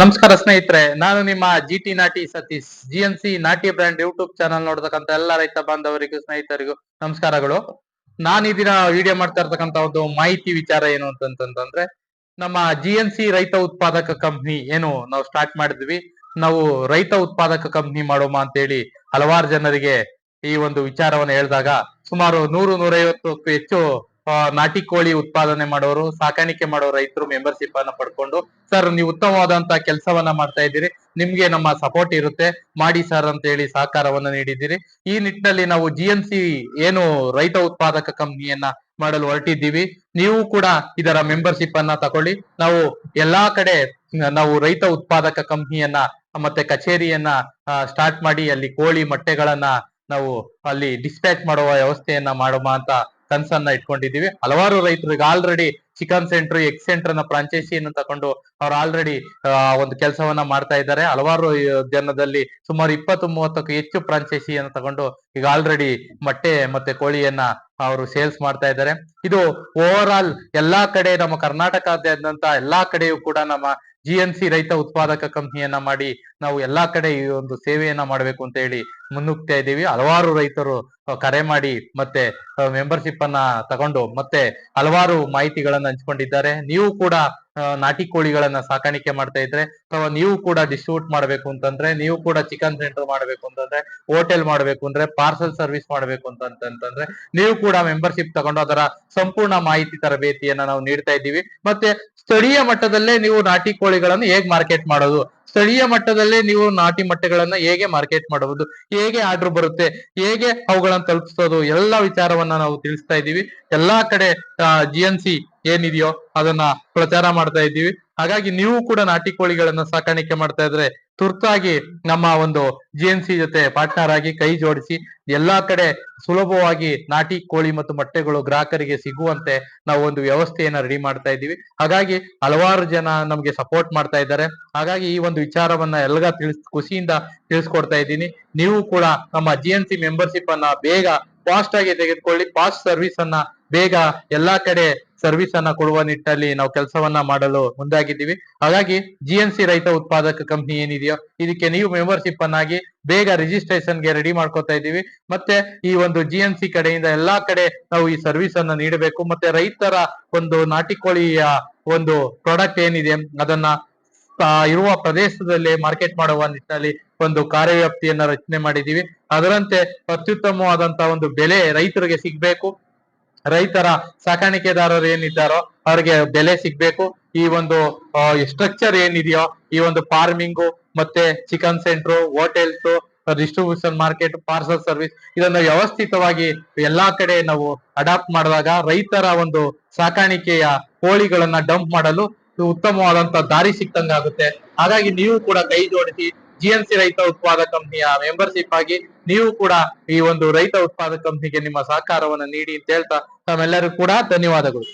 ನಮಸ್ಕಾರ ಸ್ನೇಹಿತರೆ, ನಾನು ನಿಮ್ಮ ಜಿ ಟಿ ನಾಟಿ ಸತೀಶ್ ಜಿ ಎನ್ ಸಿ ನಾಟಿ ಬ್ರ್ಯಾಂಡ್ ಯೂಟ್ಯೂಬ್ ಚಾನಲ್ ನೋಡತಕ್ಕಂತ ಎಲ್ಲ ರೈತ ಬಾಂಧವರಿಗೂ, ಸ್ನೇಹಿತರಿಗೂ ನಮಸ್ಕಾರಗಳು. ನಾನು ಈ ದಿನ ವಿಡಿಯೋ ಮಾಡ್ತಾ ಇರ್ತಕ್ಕಂತ ಒಂದು ಮಾಹಿತಿ ವಿಚಾರ ಏನು ಅಂತಂತಂದ್ರೆ, ನಮ್ಮ ಜಿ ಎನ್ ಸಿ ರೈತ ಉತ್ಪಾದಕ ಕಂಪ್ನಿ ಏನು ನಾವು ಸ್ಟಾರ್ಟ್ ಮಾಡಿದ್ವಿ. ನಾವು ರೈತ ಉತ್ಪಾದಕ ಕಂಪ್ನಿ ಮಾಡೋಮ ಅಂತೇಳಿ ಹಲವಾರು ಜನರಿಗೆ ಈ ಒಂದು ವಿಚಾರವನ್ನು ಹೇಳಿದಾಗ ಸುಮಾರು ನೂರು ನೂರೈವತ್ತಕ್ಕೂ ಹೆಚ್ಚು ನಾಟಿ ಕೋಳಿ ಉತ್ಪಾದನೆ ಮಾಡೋರು, ಸಾಕಾಣಿಕೆ ಮಾಡೋ ರೈತರು ಮೆಂಬರ್ಶಿಪ್ ಅನ್ನ ಪಡ್ಕೊಂಡು, ಸರ್, ನೀವು ಉತ್ತಮವಾದಂತಹ ಕೆಲಸವನ್ನ ಮಾಡ್ತಾ ಇದ್ದೀರಿ, ನಿಮ್ಗೆ ನಮ್ಮ ಸಪೋರ್ಟ್ ಇರುತ್ತೆ, ಮಾಡಿ ಸರ್ ಅಂತ ಹೇಳಿ ಸಹಕಾರವನ್ನ ನೀಡಿದ್ದೀರಿ. ಈ ನಿಟ್ಟಿನಲ್ಲಿ ನಾವು ಜಿ ಎಂ ಸಿ ಏನು ರೈತ ಉತ್ಪಾದಕ ಕಂಪ್ನಿಯನ್ನ ಮಾಡಲು ಹೊರಟಿದ್ದೀವಿ. ನೀವು ಕೂಡ ಇದರ ಮೆಂಬರ್ಶಿಪ್ ಅನ್ನ ತಗೊಳ್ಳಿ ನಾವು ಎಲ್ಲಾ ಕಡೆ ನಾವು ರೈತ ಉತ್ಪಾದಕ ಕಂಪ್ನಿಯನ್ನ ಮತ್ತೆ ಕಚೇರಿಯನ್ನ ಸ್ಟಾರ್ಟ್ ಮಾಡಿ ಅಲ್ಲಿ ಕೋಳಿ ಮೊಟ್ಟೆಗಳನ್ನ ನಾವು ಅಲ್ಲಿ ಡಿಸ್ಪ್ಯಾಚ್ ಮಾಡುವ ವ್ಯವಸ್ಥೆಯನ್ನ ಮಾಡುವ ಅಂತ ಕನ್ಸನ್ನ ಇಟ್ಕೊಂಡಿದೀವಿ ಹಲವಾರು ರೈತರು ಈಗ ಆಲ್ರೆಡಿ ಚಿಕನ್ ಸೆಂಟರ್ ಎಗ್ ಸೆಂಟರ್ನ ಫ್ರಾಂಚೈಸಿಯನ್ನು ತಕೊಂಡು ಅವ್ರು ಆಲ್ರೆಡಿ ಒಂದು ಕೆಲಸವನ್ನ ಮಾಡ್ತಾ ಇದ್ದಾರೆ. ಹಲವಾರು ಜನದಲ್ಲಿ ಸುಮಾರು ಇಪ್ಪತ್ತು ಮೂವತ್ತಕ್ಕೂ ಹೆಚ್ಚು ಫ್ರಾಂಚೈಸಿಯನ್ನು ತಗೊಂಡು ಈಗ ಆಲ್ರೆಡಿ ಮೊಟ್ಟೆ ಮತ್ತೆ ಕೋಳಿಯನ್ನ ಅವರು ಸೇಲ್ಸ್ ಮಾಡ್ತಾ ಇದ್ದಾರೆ. ಇದು ಓವರ್ ಆಲ್ ಎಲ್ಲಾ ಕಡೆ ನಮ್ಮ ಕರ್ನಾಟಕದಾದ್ಯಂತ ಎಲ್ಲಾ ಕಡೆಯೂ ಕೂಡ ನಮ್ಮ ಜಿ ರೈತ ಉತ್ಪಾದಕ ಕಂಪ್ನಿಯನ್ನ ಮಾಡಿ ನಾವು ಎಲ್ಲಾ ಕಡೆ ಈ ಒಂದು ಸೇವೆಯನ್ನ ಮಾಡಬೇಕು ಅಂತ ಹೇಳಿ ಮುನ್ನುಗ್ತಾ ಇದ್ದೀವಿ. ಹಲವಾರು ರೈತರು ಕರೆ ಮಾಡಿ ಮತ್ತೆ ಮೆಂಬರ್ಶಿಪ್ ಅನ್ನ ತಗೊಂಡು ಮತ್ತೆ ಹಲವಾರು ಮಾಹಿತಿಗಳನ್ನ ಹಂಚ್ಕೊಂಡಿದ್ದಾರೆ. ನೀವು ಕೂಡ ನಾಟಿ ಕೋಳಿಗಳನ್ನ ಸಾಕಾಣಿಕೆ ಮಾಡ್ತಾ ಇದ್ರೆ ಅಥವಾ ನೀವು ಕೂಡ ಡಿಸ್ಟ್ರಿಬ್ಯೂಟ್ ಮಾಡ್ಬೇಕು ಅಂತಂದ್ರೆ, ನೀವು ಕೂಡ ಚಿಕನ್ ಸೆಂಟರ್ ಮಾಡ್ಬೇಕು ಅಂತಂದ್ರೆ ಹೋಟೆಲ್ ಮಾಡ್ಬೇಕು ಅಂದ್ರೆ ಪಾರ್ಸಲ್ ಸರ್ವಿಸ್ ಮಾಡ್ಬೇಕು ಅಂತ ಅಂತಂದ್ರೆ ನೀವು ಕೂಡ ಮೆಂಬರ್ಶಿಪ್ ತಗೊಂಡು ಅದರ ಸಂಪೂರ್ಣ ಮಾಹಿತಿ ತರಬೇತಿಯನ್ನ ನಾವು ನೀಡ್ತಾ ಇದ್ದೀವಿ. ಮತ್ತೆ ಸ್ಥಳೀಯ ಮಟ್ಟದಲ್ಲೇ ನೀವು ನಾಟಿ ಕೋಳಿಗಳನ್ನು ಹೇಗ್ ಮಾರ್ಕೆಟ್ ಮಾಡೋದು ಸ್ಥಳೀಯ ಮಟ್ಟದಲ್ಲಿ ನೀವು ನಾಟಿ ಮೊಟ್ಟೆಗಳನ್ನ ಹೇಗೆ ಮಾರ್ಕೆಟ್ ಮಾಡಬಹುದು ಹೇಗೆ ಆರ್ಡರ್ ಬರುತ್ತೆ, ಹೇಗೆ ಅವುಗಳನ್ನ ತಲುಪಿಸೋದು, ಎಲ್ಲ ವಿಚಾರವನ್ನ ನಾವು ತಿಳಿಸ್ತಾ ಇದ್ದೀವಿ. ಎಲ್ಲಾ ಕಡೆ ಜಿ ಎನ್ ಸಿ ಏನಿದೆಯೋ ಅದನ್ನ ಪ್ರಚಾರ ಮಾಡ್ತಾ ಇದ್ದೀವಿ. ಹಾಗಾಗಿ ನೀವು ಕೂಡ ನಾಟಿ ಕೋಳಿಗಳನ್ನ ಸಾಕಾಣಿಕೆ ಮಾಡ್ತಾ ಇದ್ರೆ ತುರ್ತಾಗಿ ನಮ್ಮ ಒಂದು ಜಿ ಎನ್ ಸಿ ಜೊತೆ ಪಾರ್ಟ್ನರ್ ಆಗಿ ಕೈ ಜೋಡಿಸಿ ಎಲ್ಲಾ ಕಡೆ ಸುಲಭವಾಗಿ ನಾಟಿ, ಕೋಳಿ ಮತ್ತು ಮೊಟ್ಟೆಗಳು ಗ್ರಾಹಕರಿಗೆ ಸಿಗುವಂತೆ ನಾವು ಒಂದು ವ್ಯವಸ್ಥೆಯನ್ನ ರೆಡಿ ಮಾಡ್ತಾ ಇದ್ದೀವಿ. ಹಾಗಾಗಿ ಹಲವಾರು ಜನ ನಮಗೆ ಸಪೋರ್ಟ್ ಮಾಡ್ತಾ ಇದ್ದಾರೆ. ಹಾಗಾಗಿ ಈ ಒಂದು ವಿಚಾರವನ್ನ ಎಲ್ಲ ತಿಳಿಸ್, ಖುಷಿಯಿಂದ ತಿಳಿಸ್ಕೊಡ್ತಾ ಇದ್ದೀನಿ. ನೀವು ಕೂಡ ನಮ್ಮ ಜಿ ಎನ್ ಸಿ ಮೆಂಬರ್ಶಿಪ್ ಅನ್ನ ಬೇಗ ಫಾಸ್ಟ್ ಆಗಿ ತೆಗೆದುಕೊಳ್ಳಿ ಫಾಸ್ಟ್ ಸರ್ವಿಸ್ ಅನ್ನ ಬೇಗ ಎಲ್ಲಾ ಕಡೆ ಸರ್ವಿಸ್ ಅನ್ನ ಕೊಡುವ ನಿಟ್ಟಲ್ಲಿ ನಾವು ಕೆಲಸವನ್ನ ಮಾಡಲು ಮುಂದಾಗಿದ್ದೀವಿ. ಹಾಗಾಗಿ ಜಿ ಎನ್ ಸಿ ರೈತ ಉತ್ಪಾದಕ ಕಂಪ್ನಿ ಏನಿದೆಯೋ ಇದಕ್ಕೆ ನೀವು ಮೆಂಬರ್ಶಿಪ್ ಅನ್ನಾಗಿ ಬೇಗ ರಿಜಿಸ್ಟ್ರೇಷನ್ಗೆ ರೆಡಿ ಮಾಡ್ಕೊತಾ ಇದ್ದೀವಿ. ಮತ್ತೆ ಈ ಒಂದು ಜಿ ಎನ್ ಸಿ ಕಡೆಯಿಂದ ಎಲ್ಲಾ ಕಡೆ ನಾವು ಈ ಸರ್ವಿಸ್ ಅನ್ನ ನೀಡಬೇಕು. ಮತ್ತೆ ರೈತರ ಒಂದು ನಾಟಿ ಕೋಳಿಯ ಒಂದು ಪ್ರಾಡಕ್ಟ್ ಏನಿದೆ ಅದನ್ನ ಇರುವ ಪ್ರದೇಶದಲ್ಲಿ ಮಾರ್ಕೆಟ್ ಮಾಡುವ ನಿಟ್ಟಿನಲ್ಲಿ ಒಂದು ಕಾರ್ಯವ್ಯಾಪ್ತಿಯನ್ನ ರಚನೆ ಮಾಡಿದೀವಿ ಅದರಂತೆ ಅತ್ಯುತ್ತಮವಾದಂತಹ ಒಂದು ಬೆಲೆ ರೈತರಿಗೆ ಸಿಗ್ಬೇಕು. ರೈತರ ಸಾಕಾಣಿಕೆದಾರರು ಏನಿದ್ದಾರೋ ಅವ್ರಿಗೆ ಬೆಲೆ ಸಿಗ್ಬೇಕು. ಈ ಒಂದು ಸ್ಟ್ರಕ್ಚರ್ ಏನಿದೆಯೋ, ಈ ಒಂದು ಫಾರ್ಮಿಂಗು ಮತ್ತೆ chicken centre hotels distribution market parcel service ಇದನ್ನು ವ್ಯವಸ್ಥಿತವಾಗಿ ಎಲ್ಲಾ ಕಡೆ ನಾವು ಅಡಾಪ್ಟ್ ಮಾಡಿದಾಗ ರೈತರ ಒಂದು ಸಾಕಾಣಿಕೆಯ ಕೋಳಿಗಳನ್ನ ಡಂಪ್ ಮಾಡಲು ಉತ್ತಮವಾದಂತ ದಾರಿ ಸಿಕ್ತಂಗಾಗುತ್ತೆ ಹಾಗಾಗಿ ನೀವು ಕೂಡ ಕೈ ಜೋಡಿಸಿ ಜಿ ಎನ್ ಸಿ ರೈತ ಉತ್ಪಾದಕ ಕಂಪನಿಯ ಮೆಂಬರ್ಶಿಪ್ ಆಗಿ ನೀವು ಕೂಡ ಈ ಒಂದು ರೈತ ಉತ್ಪಾದಕ ಕಂಪನಿಗೆ ನಿಮ್ಮ ಸಹಕಾರವನ್ನ ನೀಡಿ ಅಂತ ಹೇಳ್ತಾ ತಮ್ಮೆಲ್ಲರೂ ಕೂಡ ಧನ್ಯವಾದಗಳು.